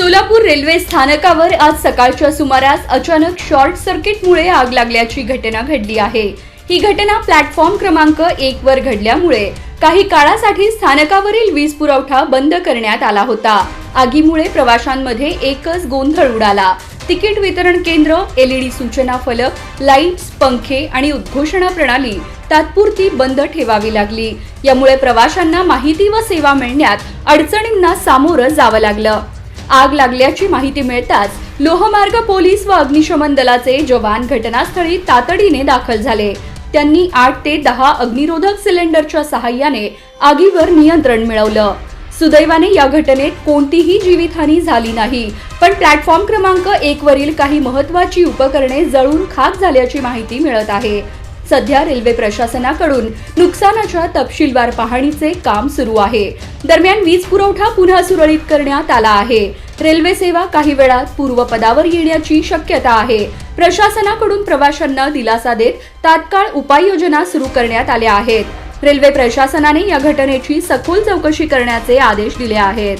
Solapur railway स्थानकावर आज सकाळच्या सुमारास अचानक शॉर्ट सर्किटमुळे आग लागल्याची घटना घडली आहे. ही घटना प्लॅटफॉर्म क्रमांक एक वर घडल्यामुळे काही काळासाठी स्थानकावरील वीज पुरवठा बंद करण्यात आला होता. आगीमुळे प्रवाशांमध्ये एकच गोंधळ उडाला. तिकीट वितरण केंद्र एलईडी सूचना फलक लाईट्स पंखे आणि उद्घोषणा प्रणाली तात्पुरती बंद ठेवावी लागली. यामुळे प्रवाशांना माहिती व सेवा मिळण्यात अडचणींना सामोरं जावं लागलं. आग लागल्याची माहिती मिळताच लोहमार्ग पोलीस व अग्निशमन दलाचे जवान घटनास्थळी तातडीने दाखल झाले. त्यांनी आठ ते दहा अग्निरोधक सिलेंडरच्या सहाय्याने आगीवर नियंत्रण मिळवलं. सुदैवाने या घटनेत कोणतीही जीवितहानी झाली नाही पण प्लॅटफॉर्म क्रमांक एक वरील काही महत्वाची उपकरणे जळून खाक झाल्याची माहिती मिळत आहे. सध्या रेल्वे प्रशासनाकडून नुकसानाच्या तपशीलवार पाहणीचे काम सुरू आहे. दरम्यान वीज पुरवठा पुन्हा सुरळीत करण्यात आला आहे. रेल्वे सेवा काही वेळात पूर्वपदावर येण्याची शक्यता आहे. प्रशासनाकडून प्रवाशांना दिलासा देत तात्काळ उपाययोजना सुरू करण्यात आल्या आहेत. रेल्वे प्रशासनाने या घटनेची सखोल चौकशी करण्याचे आदेश दिले आहेत.